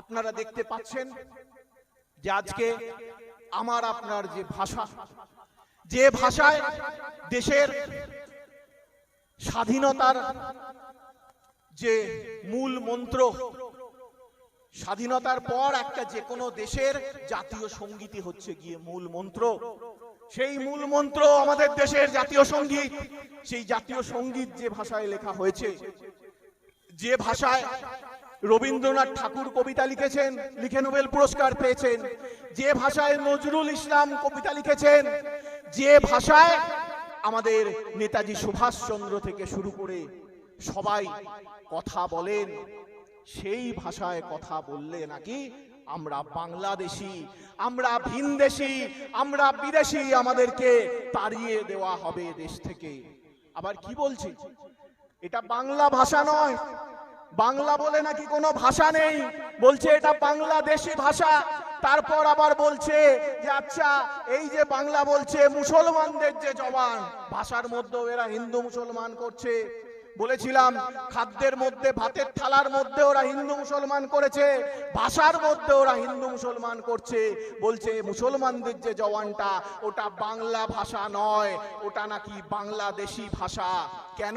আপনারা দেখতে পাচ্ছেন যে আজকে আমার আপনার যে ভাষা, যে ভাষায় দেশের স্বাধীনতার যে মূল মন্ত্র, স্বাধীনতার পর একটা যে কোনো দেশের জাতীয় সঙ্গীতই হচ্ছে গিয়ে মূল মন্ত্র। সেই মূল মন্ত্র আমাদের দেশের জাতীয় সংগীত, সেই জাতীয় সংগীত যে ভাষায় লেখা হয়েছে, যে ভাষায় রবীন্দ্রনাথ ঠাকুর কবিতা লিখেছেন, লিখে নোবেল পুরস্কার পেয়েছেন। যে ভাষায় নজরুল ইসলাম কবিতা লিখেছেন, যে ভাষায় আমাদের নেতাজি সুভাষচন্দ্র থেকে শুরু করে সবাই কথা বলেন, সেই ভাষায় কথা বললে নাকি আমরা বাংলাদেশি, আমরা ভিনদেশি, আমরা বিদেশি আমাদেরকে তাড়িয়ে দেওয়া হবে দেশ থেকে। আবার কি বলছি? এটা বাংলা ভাষা নয় বাংলা বলে নাকি কোনো ভাষা নেই? বলছে এটা বাংলাদেশি ভাষা। তারপর আবার বলছে যে আচ্ছা এই যে বাংলা বলছে মুসলমানদের যে জবান, ভাষার মধ্যেও এরা হিন্দু মুসলমান করছে। বলেছিলাম, খাদ্যের মধ্যে, ভাতের থালার মধ্যে ওরা হিন্দু মুসলমান করেছে, ভাষার মধ্যে ওরা হিন্দু মুসলমান করছে। বলছে, মুসলমানদের যে জওয়ানটা, ওটা বাংলা ভাষা নয়, ওটা নাকি বাংলাদেশি ভাষা। কেন?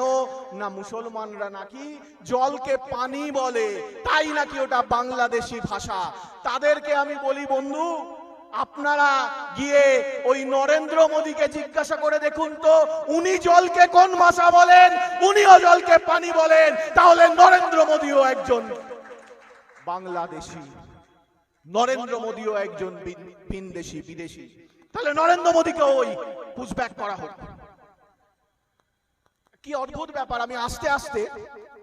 না মুসলমানরা নাকি জলকে পানি বলে, তাই নাকি ওটা বাংলাদেশি ভাষা। তাদেরকে আমি বলি, বন্ধু আপনারা গিয়ে ওই নরেন্দ্র মোদীকে জিজ্ঞাসা করে দেখুন তো, উনি জলকে কোন ভাষা বলেন? উনিও জলকে পানি বলেন। তাহলে নরেন্দ্র মোদীও একজন বাংলাদেশি, নরেন্দ্র মোদীও একজন ভিনদেশি, বিদেশি। তাহলে নরেন্দ্র মোদীকে ওই পুশব্যাক করা হোক। কি অদ্ভুত ব্যাপার, আমি আস্তে আস্তে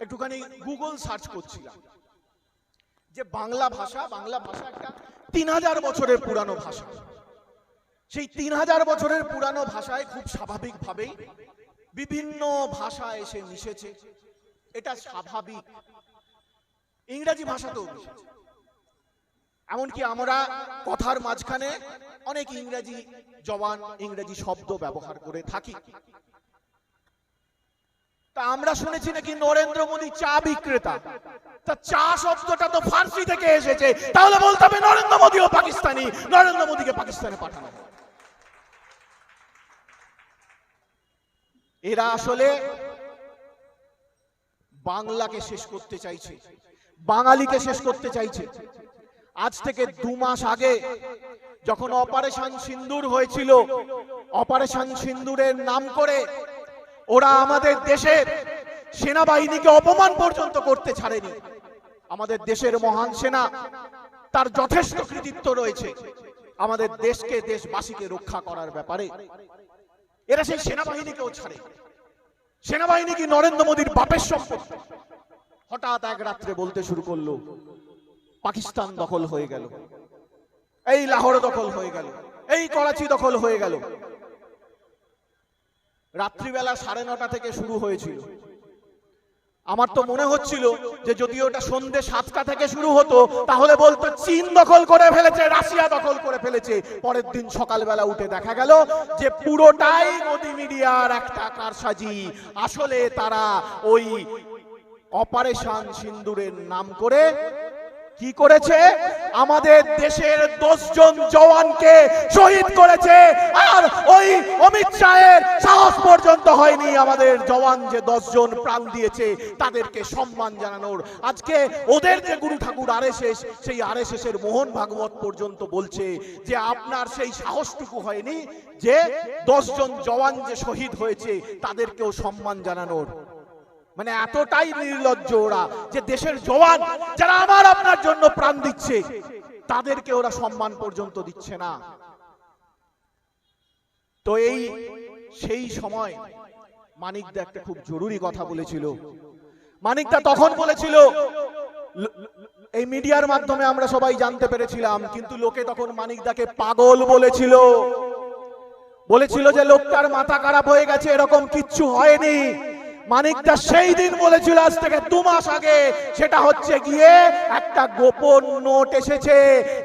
একটুখানি গুগল সার্চ করছিলাম। যে বাংলা ভাষা বাংলা ভাষা একটা তিন হাজার বছরের পুরানো ভাষা। সেই তিন হাজার বছরের পুরানো ভাষায় খুব স্বাভাবিকভাবেই বিভিন্ন ভাষা এসে মিশেছে। এটা স্বাভাবিক। ইংরেজি ভাষাতেও মিশেছে। এমনকি আমরা কথার মাঝখানে অনেক ইংরেজি জবান, ইংরেজি শব্দ ব্যবহার করে থাকি। তা আমরা শুনেছি নাকি নরেন্দ্র মোদী চা বিক্রেতা। তা চা শব্দটা তো ফার্সি থেকে এসেছে। তাহলে বলতে হবে নরেন্দ্র মোদীও পাকিস্তানি। নরেন্দ্র মোদীকে পাকিস্তানে পাঠানো। এরা আসলে বাংলাকে শেষ করতে চাইছে। বাঙালিকে শেষ করতে চাইছে। আজ থেকে দু মাস আগে যখন অপারেশন সিন্দুর হয়েছিল, অপারেশন সিন্দুরের নাম করে ওরা আমাদের দেশের সেনাবাহিনীকে অপমান পর্যন্ত করতে ছাড়েনি। আমাদের দেশের মহান সেনা, তার যথেষ্ট কৃতিত্ব রয়েছে। আমাদের দেশকে দেশবাসীকে রক্ষা করার ব্যাপারে। এরা সেই সেনাবাহিনীকেও ছাড়ে। সেনাবাহিনী কি নরেন্দ্র মোদীর বাপের সম্পত্তি হঠাৎ এক রাত্রে বলতে শুরু করল, পাকিস্তান দখল হয়ে গেল। এই লাহোর দখল হয়ে গেল। এই করাচি দখল হয়ে গেল। রাত্রিবেলা সাড়ে নটা থেকে শুরু হয়েছিল। আমার তো মনে হচ্ছিল যে যদি ওটা সন্ধে সাতটা থেকে শুরু হতো, তাহলে বলতো চীন দখল করে ফেলেছে, রাশিয়া দখল করে ফেলেছে। পরের দিন সকালবেলা উঠে দেখা গেল যে পুরোটাই মোদি মিডিয়ার একটা কারসাজি। আসলে তারা ওই অপারেশন সিন্দুরের নাম করে কি করেছে? আমাদের দেশের দশজন জওয়ানকে শহীদ করেছে, আর ওই অমিত শাহের সাহস পর্যন্ত হয়নি আমাদের জওয়ান যে দশজন প্রাণ দিয়েছে, তাদেরকে সম্মান জানানোর। আজকে ওদের যে গুরু ঠাকুর আরএসএস, সেই আরএসএস এর মোহন ভাগবত পর্যন্ত বলছে যে আপনার সেই সাহসটুকু হয়নি যে দশজন জওয়ান যে শহীদ হয়েছে, তাদেরকেও সম্মান জানানোর। মানে এতটাই নির্লজ্জ ওরা যে দেশের জওয়ান যারা আমার আপনার জন্য প্রাণ দিচ্ছে, তাদেরকে ওরা সম্মান পর্যন্ত দিচ্ছে না। তো এই, সেই সময় মানিকদা একটা খুব জরুরি কথা বলেছিল। মানিকদা তখন বলেছিল এই মিডিয়ার মাধ্যমে আমরা সবাই জানতে পেরেছিলাম, কিন্তু লোকে তখন মানিকদাকে পাগল বলেছিল। বলেছিল যে লোকটার মাথা খারাপ হয়ে গেছে, এরকম কিচ্ছু হয়নি। মানিকদা সেই দিন বলেছিল আজ থেকে দু মাস আগে, সেটা হচ্ছে গিয়ে একটা গোপন নোট এসেছে।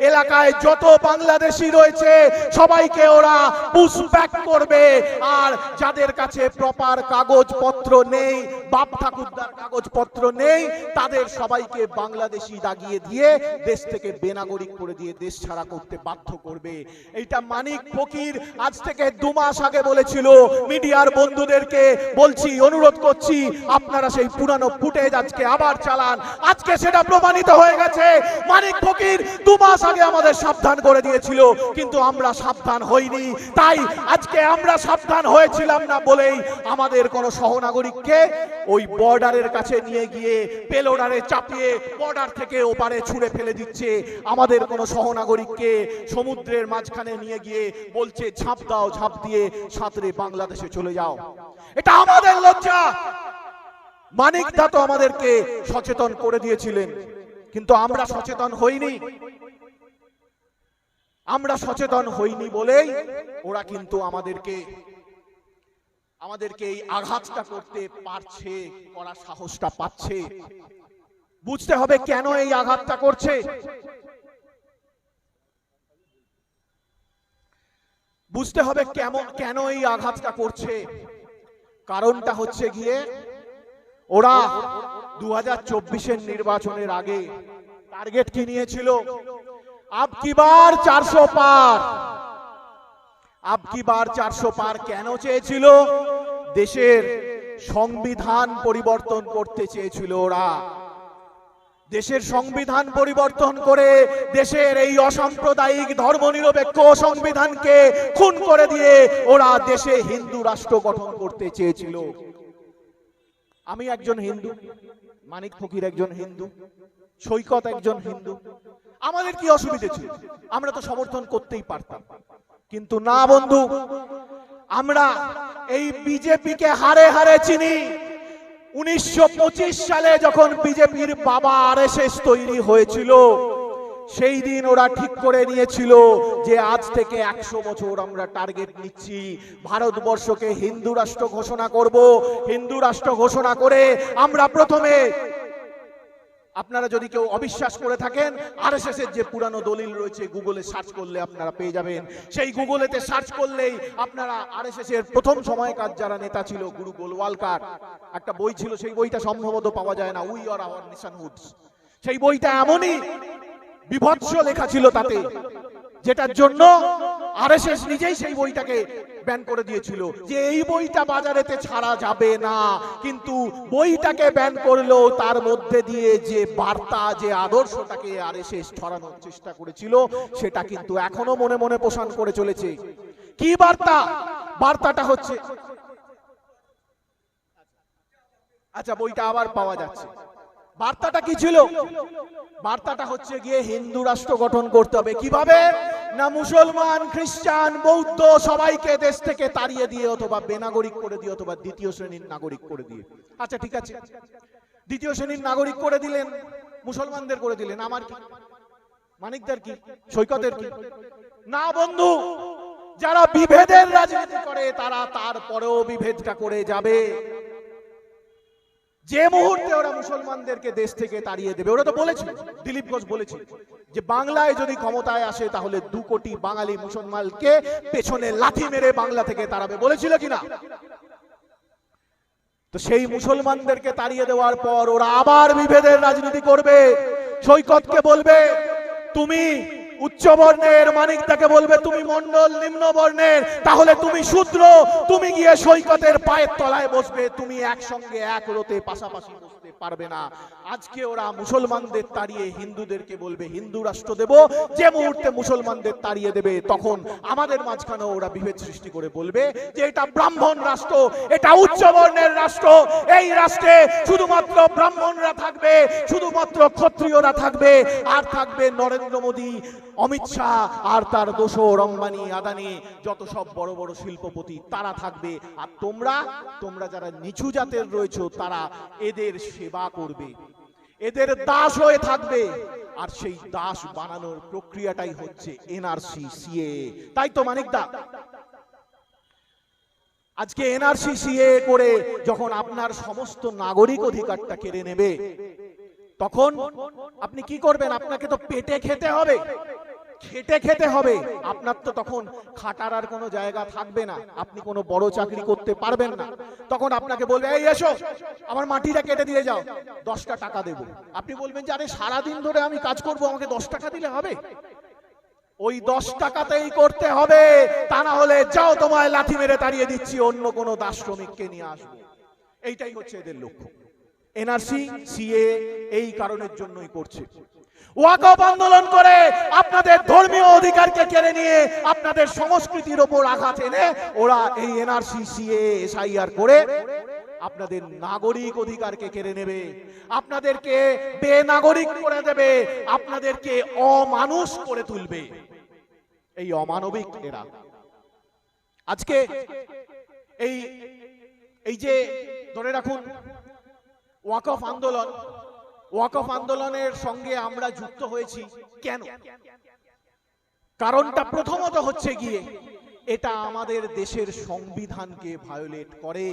এলাকায় যত বাংলাদেশি রয়েছে, সবাইকে ওরা পুশব্যাক করবে। আর যাদের কাছে প্রপার কাগজপত্র নেই, বাপ ঠাকুরদার কাগজপত্র নেই, তাদের সবাইকে বাংলাদেশি দাগিয়ে দিয়ে দেশ থেকে বেনাগরিক করে দিয়ে দেশ ছাড়া করতে বাধ্য করবে। এইটা মানিক ফকির আজ থেকে দু মাস আগে বলেছিল। মিডিয়ার বন্ধুদেরকে বলছি, অনুরোধ করছি। আপনারা সেই পুরানো ফুটেজ আজকে আবার চালান। আজকে সেটা প্রমাণিত হয়ে গেছে। মানিক ফকির দু মাস আগে আমাদের সাবধান করে দিয়েছিল, কিন্তু আমরা সাবধান হইনি। তাই আজকে আমরা সাবধান হয়েছিলাম না বলেই আমাদের কোন সহনাগরিককে ওই বর্ডারের কাছে নিয়ে গিয়ে পেলোডারে চাপিয়ে বর্ডার থেকে ওপারে ছুঁড়ে ফেলে দিচ্ছে। আমাদের কোন সহনাগরিককে সমুদ্রের মাঝখানে নিয়ে গিয়ে বলছে, ঝাঁপ দাও, ঝাঁপ দিয়ে সাঁতরে বাংলাদেশে চলে যাও। এটা আমাদের লজ্জা। মানিক দা তো আমাদেরকে সচেতন করে দিয়েছিলেন, কিন্তু আমরা সচেতন হইনি। আমরা সচেতন হইনি বলেই ওরা কিন্তু আমাদেরকে আমাদেরকে এই আঘাতটা করতে পারছে, করার সাহসটা পাচ্ছে। বুঝতে হবে কেন এই আঘাতটা করছে। বুঝতে হবে কেমন, কেন এই আঘাতটা করছে। কারণটা হচ্ছে গিয়ে ওরা দু হাজার নির্বাচনের আগে টার্গেট কি নিয়েছিল? আব কি বার চারশো পার। আব কি বার চারশো পার কেন চেয়েছিল? দেশের সংবিধান পরিবর্তন করতে চেয়েছিল ওরা। দেশের সংবিধান পরিবর্তন করে দেশের এই অসাম্প্রদায়িক ধর্মনিরপেক্ষ সংবিধানকে খুন করে দিয়ে ওরা দেশে হিন্দু রাষ্ট্র গঠন করতে চেয়েছিল। আমি একজন হিন্দু, মানিক ফকির একজন হিন্দু, সৈকত একজন হিন্দু। আমাদের কি অসুবিধে ছিল? আমরা তো সমর্থন করতেই পারতাম। কিন্তু না বন্ধু, আমরা এই বিজেপিকে হারে হারে চিনি। উনিশশো পঁচিশ সালে যখন বিজেপির বাবা আরএসএস তৈরি হয়েছিল, সেই দিন ওরা ঠিক করে নিয়েছিল যে আজ থেকে একশো বছর আমরা টার্গেট নিচ্ছি। ভারতবর্ষকে হিন্দু রাষ্ট্র ঘোষণা করব। হিন্দু রাষ্ট্র ঘোষণা করে আমরা প্রথমে আপনারা যদি কেউ অবিশ্বাস করে থাকেন, আরএসএস এর যে পুরানো দলিল রয়েছে গুগলে সার্চ করলে আপনারা পেয়ে যাবেন। সেই গুগলেতে সার্চ করলেই আপনারা আরএসএস এর প্রথম সময়কার যারা নেতা ছিল, গুরু গোলওয়ালকার, একটা বই ছিল, সেই বইটা সম্ভবত পাওয়া যায় না we or our nationhoods সেই বইটা এমনই বিভৎস লেখা ছিল তাতে, যেটার জন্য আরএসএস নিজেই সেই বইটাকে ব্যান করে দিয়েছিল যে এই বইটা বাজারেতে ছাড়া যাবে না। কিন্তু বইটাকে ব্যান করলেও তার মধ্যে দিয়ে যে বার্তা, যে আদর্শটাকে আরএসএস ছড়ানোর চেষ্টা করেছিল, সেটা কিন্তু এখনও মনে মনে পোষণ করে চলেছে। কি বার্তা? বার্তাটা হচ্ছে আচ্ছা বইটা আবার পাওয়া যাচ্ছে। বার্তাটা কি ছিল? বার্তাটা হচ্ছে গিয়ে হিন্দু রাষ্ট্র গঠন করতে হবে। কীভাবে? না মুসলমান, খ্রিস্টান, বৌদ্ধ সবাইকে দেশ থেকে তাড়িয়ে দিয়ে অথবা বেনাগরিক করে দিয়ে অথবা দ্বিতীয় শ্রেণির নাগরিক করে দিয়ে। আচ্ছা ঠিক আছে। দ্বিতীয় শ্রেণির নাগরিক করে দিলেন, মুসলমানদের করে দিলেন। আমার কি? মানিকদের কি? সৈকতের কি? না বন্ধু, যারা বিভেদের রাজনীতি করে, তারা তারপরেও বিভেদটা করে যাবে। যে মুহূর্তে ওরা মুসলমানদেরকে দেশ থেকে তাড়িয়ে দেবে, ওরা তো বলেছিল, দিলীপ ঘোষ বলেছিল যে বাংলায় যদি ক্ষমতায় আসে তাহলে দু কোটি বাঙালি মুসলমানকে পেছনে লাথি মেরে বাংলা থেকে তাড়াবে, বলেছিল কিনা? তো সেই মুসলমানদেরকে তাড়িয়ে দেওয়ার পর ওরা আবার বিভেদের রাজনীতি করবে। সৈকতকে বলবে, তুমি উচ্চ বর্ণের মানিক তাকে বলবে, তুমি মন্ডল নিম্ন বর্ণের তাহলে তুমি শূদ্র, তুমি গিয়ে সৈকতের পায়ের তলায় বসবে, তুমি একসঙ্গে এক রোতে পাশাপাশি পারবে না। আজকে ওরা মুসলমানদের তাড়িয়ে হিন্দুদেরকে বলবে, হিন্দু রাষ্ট্র দেব, যে মুহূর্তে মুসলমানদের তাড়িয়ে দেবে, তখন আমাদের মাঝখানে ওরা বিভেদ সৃষ্টি করে বলবে যে এটা ব্রাহ্মণ রাষ্ট্র, এটা উচ্চ বর্ণের রাষ্ট্র। এই রাষ্ট্রে শুধুমাত্র ব্রাহ্মণরা থাকবে, শুধুমাত্র ক্ষত্রিয়রা থাকবে, আর থাকবে নরেন্দ্র মোদী, অমিত শাহ, আর তার দোসর অম্বানি, আদানি, যত সব বড় বড় শিল্পপতি, তারা থাকবে। আর তোমরা তোমরা যারা নিচু জাতের রয়েছো, তারা এদের সেবা করবে। এদের দাস হয়ে থাকবে। আর সেই দাস বানানোর প্রক্রিয়াটাই হচ্ছে এনআরসি, সিএ। তাই তো, মানিক দা? আজকে এনআরসি, সিএ করে যখন আপনার সমস্ত নাগরিক অধিকারটা কেড়ে নেবে, তখন আপনি কি করবেন? আপনাকে তো পেটে খেতে হবে। খেটে খেতে হবে। আপনার তো তখন খাটার আর কোনো জায়গা থাকবে না। আপনি কোনো বড় চাকরি করতে পারবেন না। তখন আপনাকে বলবে, এই, এসো, আমার মাটিটা কেটে দিয়ে যাও। দশটা টাকা দেব। আপনি বলবেন যে, আরে, সারাদিন ধরে আমি কাজ করব, আমাকে দশ টাকা দিলে হবে? ওই দশ টাকাতেই করতে হবে। তা না হলে যাও তোমায় লাথি মেরে তাড়িয়ে দিচ্ছি, অন্য কোনো দাস শ্রমিককে নিয়ে আসব। এইটাই হচ্ছে এদের লক্ষ্য। এনআরসি, সিএ, এই কারণের জন্যই করছে। ওয়াকফ আন্দোলন করে আপনাদের ধর্মীয় অধিকারকে কেড়ে নিয়ে আপনাদের সংস্কৃতির ওপর আঘাত এনে ওরা এই এনআরসি সিএ এসআইআর করে আপনাদের নাগরিক অধিকারকে কেড়ে নেবে, আপনাদেরকে বেনাগরিক করে দেবে, আপনাদেরকে অমানুষ করে তুলবে। এই অমানবিক এরা। আজকে এই এই যে ধরে রাখুন, ওয়াকফ আন্দোলন ওয়াকফ আন্দোলনের সঙ্গে আমরা যুক্ত হয়েছি। কেন? কারণটা প্রথমত হচ্ছে গিয়ে, এটা আমাদের দেশের সংবিধানকে ভায়োলেট করে।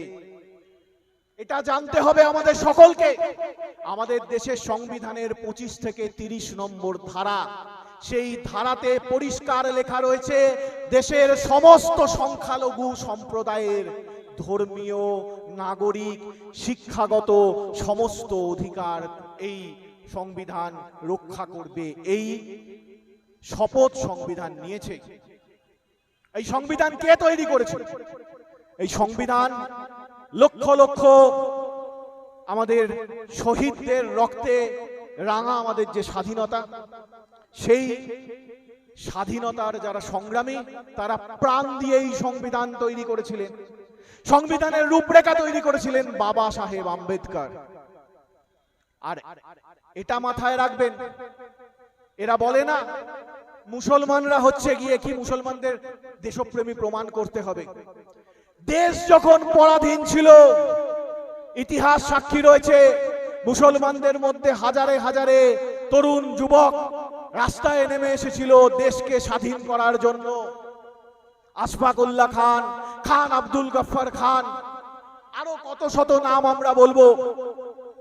এটা জানতে হবে আমাদের সকলকে। আমাদের দেশের সংবিধানের পঁচিশ থেকে তিরিশ নম্বর ধারা। সেই ধারাতে পরিষ্কার লেখা রয়েছে, দেশের সমস্ত সংখ্যালঘু সম্প্রদায়ের ধর্মীয়, নাগরিক, শিক্ষাগত সমস্ত অধিকার এই সংবিধান রক্ষা করবে, এই শপথ সংবিধান নিয়েছে। এই সংবিধান কে তৈরি করেছে? এই সংবিধান লক্ষ লক্ষ আমাদের শহীদদের রক্তে রাঙা আমাদের যে স্বাধীনতা, সেই স্বাধীনতার যারা সংগ্রামী, তারা প্রাণ দিয়ে এই সংবিধান তৈরি করেছিলেন। সংবিধানের রূপরেখা তৈরি করেছিলেন বাবা সাহেব আম্বেদকর। আর এটা মাথায় রাখবেন, এরা বলে না, মুসলমানরা হচ্ছে গিয়ে কি মুসলমানদের দেশপ্রেমী প্রমাণ করতে হবে। দেশ যখন পরাধীন ছিল, ইতিহাস সাক্ষী রয়েছে, মুসলমানদের মধ্যে হাজারে হাজারে তরুণ যুবক রাস্তায় নেমে এসেছিল দেশকে স্বাধীন করার জন্য। আশফাকুল্লাহ খান খান আব্দুল গফফার খান। আরও কত শত নাম আমরা বলব,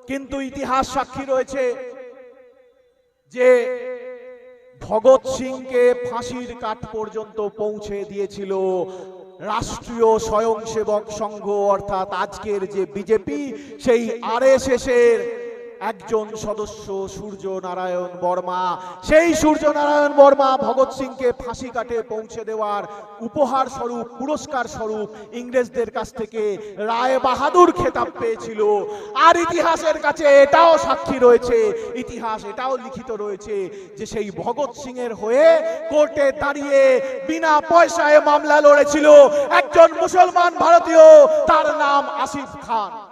কিন্তু ইতিহাস সাক্ষী রয়েছে যে ভগৎ সিংকে ফাঁসির কাঠ পর্যন্ত পৌঁছে দিয়েছিল রাষ্ট্রীয় স্বয়ংসেবক সংঘ, অর্থাৎ আজকের যে বিজেপি, সেই আরএসএস এর একজন সদস্য সূর্য নারায়ণ বর্মা। সেই সূর্য নারায়ণ বর্মা ভগৎ সিংকে ফাঁসি কাটে পৌঁছে দেওয়ার উপহার স্বরূপ, পুরস্কার স্বরূপ ইংরেজদের কাছ থেকে রায় বাহাদুর খেতাব পেয়েছিল। আর ইতিহাসের কাছে এটাও সাক্ষী রয়েছে, ইতিহাস এটাও লিখিত রয়েছে যে সেই ভগৎ সিং এর হয়ে কোর্টে দাঁড়িয়ে বিনা পয়সায় মামলা লড়েছিল একজন মুসলমান ভারতীয়, তার নাম আসিফ খান।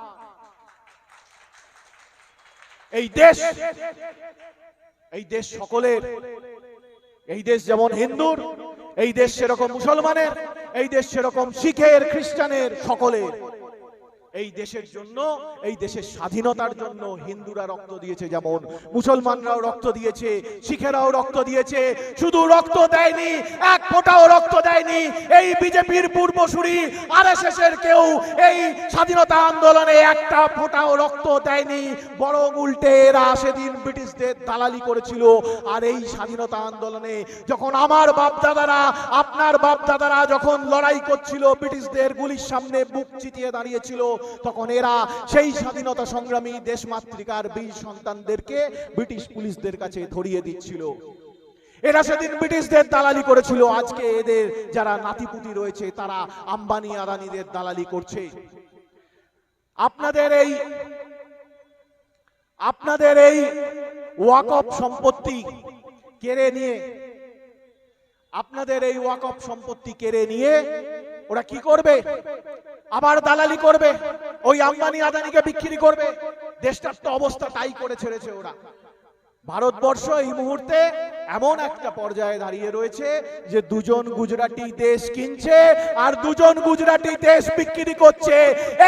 এই দেশ এই দেশ সকলের, এই দেশ যেমন হিন্দুর, এই দেশ সেরকম মুসলমানের, এই দেশ সেরকম শিখের, খ্রিস্টানের সকলের। এই দেশের জন্য, এই দেশের স্বাধীনতার জন্য হিন্দুরা রক্ত দিয়েছে যেমন, মুসলমানরাও রক্ত দিয়েছে, শিখেরাও রক্ত দিয়েছে, শুধু রক্ত দেয়নি, এক ফোঁটাও রক্ত দেয়নি, এই বিজেপির পূর্বসূরি আরএসএস এর কেউ এই স্বাধীনতা আন্দোলনে একটা ফোঁটাও রক্ত দেয়নি, বরং উল্টে এরা সেদিন ব্রিটিশদের দালালি করেছিল। আর এই স্বাধীনতা আন্দোলনে যখন আমার বাপ দাদারা আপনার বাপ দাদারা যখন লড়াই করছিল, ব্রিটিশদের গুলির সামনে বুক চিতিয়ে দাঁড়িয়েছিল তখন এরা সেই স্বাধীনতা সংগ্রামী দেশমাতৃকার বীর সন্তানদেরকে ব্রিটিশ পুলিশদের কাছে ধরিয়ে দিচ্ছিল। এরা সেদিন ব্রিটিশদের দালালি করেছিল। আজকে এদের যারা নাতিপুতি রয়েছে, তারা আম্বানি আদানিদের দালালি করছে। আপনাদের এই আপনাদের এই ওয়াকফ সম্পত্তি কেড়ে নিয়ে, আপনাদের এই ওয়াকফ সম্পত্তি কেড়ে নিয়ে ওরা কি করবে? আবার দালালি করবে, ওই আম্বানি আদানিকে বিক্রি করবে। দেশটার তো অবস্থা তাই করে ছেড়েছে ওরা। ভারতবর্ষ এই মুহূর্তে এমন একটা পর্যায়ে দাঁড়িয়ে রয়েছে যে দুজন গুজরাটি দেশ কিনছে আর দুজন গুজরাটি দেশ বিক্রি করছে।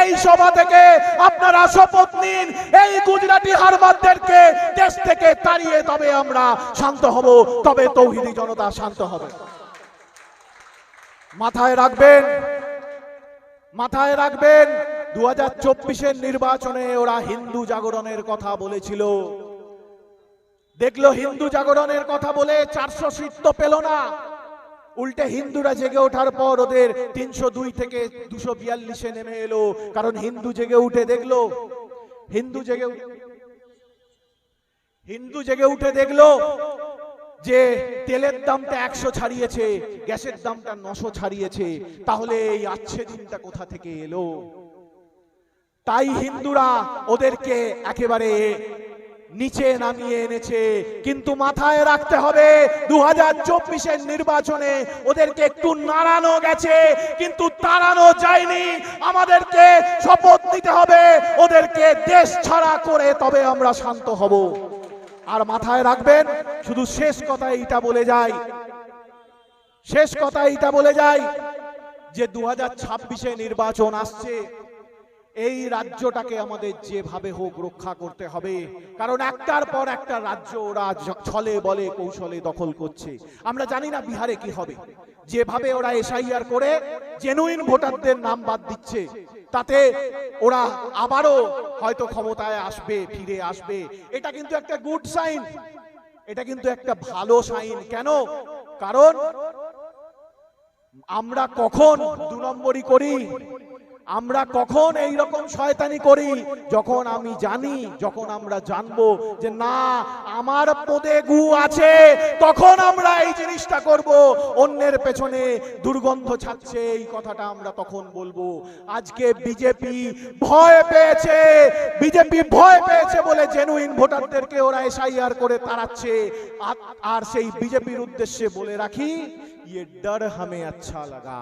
এই সভা থেকে আপনারা শপথ নিন, এই গুজরাটি হারবাদদেরকে দেশ থেকে তাড়িয়ে তবে আমরা শান্ত হব, তবে তৌহিদি জনতা শান্ত হবে। মাথায় রাখবেন মাথায় রাখবেন দু হাজার চব্বিশের নির্বাচনে ওরা হিন্দু জাগরণের কথা বলেছিল। দেখল হিন্দু জাগরণের কথা বলে চারশো সিট পেল না। উল্টে হিন্দুরা জেগে ওঠার পর ওদের তিনশো দুই থেকে দুশো বিয়াল্লিশে নেমে এলো, কারণ হিন্দু জেগে উঠে দেখল। হিন্দু জেগে হিন্দু জেগে উঠে দেখল। যে তেলের দামটা একশো ছাড়িয়েছে, গ্যাসের দামটা নশো ছাড়িয়েছে, তাহলে এই আচ্ছে দিনটা কোথা থেকে এলো? তাই হিন্দুরা ওদেরকে একেবারে নিচে নামিয়ে এনেছে, কিন্তু মাথায় রাখতে হবে দু হাজার চব্বিশের নির্বাচনে ওদেরকে একটু নাড়ানো গেছে, কিন্তু তাড়ানো যায়নি। আমাদেরকে শপথ নিতে হবে, ওদেরকে দেশ ছাড়া করে তবে আমরা শান্ত হব। আর মাথায় রাখবেন শুধু শেষ কথা এইটা বলে যাই শেষ কথা এইটা বলে যাই যে দু হাজার নির্বাচন আসছে। এই রাজ্যটাকে আমাদের যেভাবে হোক রক্ষা করতে হবে। কারণ একটার পর একটা রাজ্য ওরা ছলে বলে, কৌশলে দখল করছে। আমরা জানি না বিহারে কি হবে। যেভাবে ওরা এসআইআর করে জেনুইন ভোটারদের নাম বাদ দিচ্ছে, তাতে ওরা আবারও হয়তো ক্ষমতায় আসবে, ফিরে আসবে। এটা কিন্তু একটা গুড সাইন এটা কিন্তু একটা ভালো সাইন কেন? কারণ আমরা কখন দু নম্বরই করি? আমরা কখন এই রকম শয়তানি করি যখন আমি জানি যখন আমরা জানবো যে না আমার পদে গু আছে তখন আমরা এই জিনিসটা করব অন্যের পেছনে দুর্গন্ধ ছাড়ছে এই কথাটা আমরা তখন বলবো আজকে বিজেপি ভয় পেয়েছে বিজেপি ভয় পেয়েছে বলে জেনুইন ভোটারদেরকে ওরা এসআইআর করে তাড়াচ্ছে আর- আর সেই বিজেপির উদ্দেশ্যে বলে রাখি ये डर हमें अच्छा लगा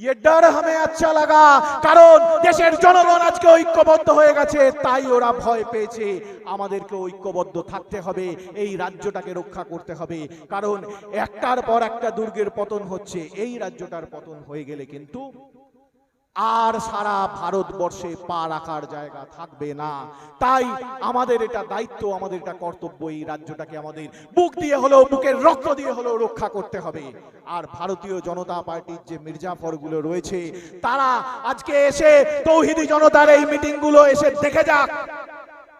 ये डर हमें अच्छा लगा কারণ দেশের জনগণ আজকে ঐক্যবদ্ধ হয়ে গেছে তাই ওরা ভয় পেয়েছে আমাদেরকে ঐক্যবদ্ধ থাকতে হবে এই রাজ্যটাকে রক্ষা করতে হবে কারণ একটার পর একটা দুর্গের পতন হচ্ছে এই রাজ্যটার পতন হয়ে গেলে কিন্তু আর সারা ভারতবর্ষে পা রাখার জায়গা থাকবে না। তাই আমাদের এটা দায়িত্ব, আমাদের এটা কর্তব্য এই রাজ্যটাকে আমাদের বুক দিয়ে হলেও, বুকের রক্ত দিয়ে হলেও রক্ষা করতে হবে। আর ভারতীয় জনতা পার্টির যে মির্জাফরগুলো রয়েছে, তারা আজকে এসে তৌহিদি জনতার এই মিটিংগুলো এসে দেখে যাক।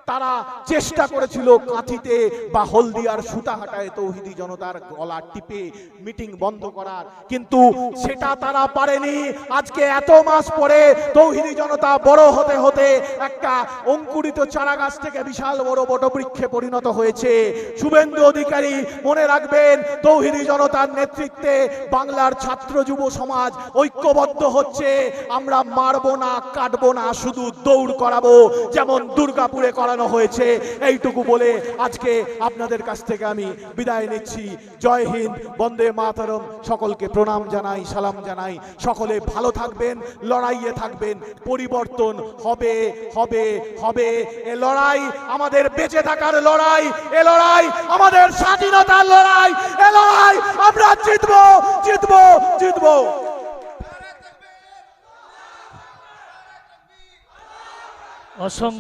তারা চেষ্টা করেছিল কাঁথিতে বা হলদিয়ার সুতাহাটায় তৌহিদি জনতার গলা টিপে মিটিং বন্ধ করার। কিন্তু সেটা তারা পারেনি। আজকে এত মাস পরে তৌহিদি জনতা বড় হতে হতে একটা অঙ্কুরিত চারা গাছ থেকে বিশাল বড় বটবৃক্ষে পরিণত হয়েছে। শুভেন্দু অধিকারী মনে রাখবেন, তৌহিদি জনতার নেতৃত্বে বাংলার ছাত্র যুব সমাজ ঐক্যবদ্ধ হচ্ছে। আমরা মারবো না, কাটবো না, শুধু দৌড় করাবো, যেমন দুর্গাপুরে করানো হয়েছে। এইটুকু বলে আজকে আপনাদের কাছ থেকে আমি বিদায় নিচ্ছি। জয় হিন্দ, বন্দে মাতরম। সকলকে প্রণাম জানাই, সালাম জানাই। সকলে ভালো থাকবেন, লড়াইয়ে থাকবেন। পরিবর্তন হবে হবে হবে। এ লড়াই আমাদের বেঁচে থাকার লড়াই। এ লড়াই আমাদের স্বাধীনতার লড়াই। এ লড়াই আমরা জিতবো জিতবো জিতবো। অসংখ্য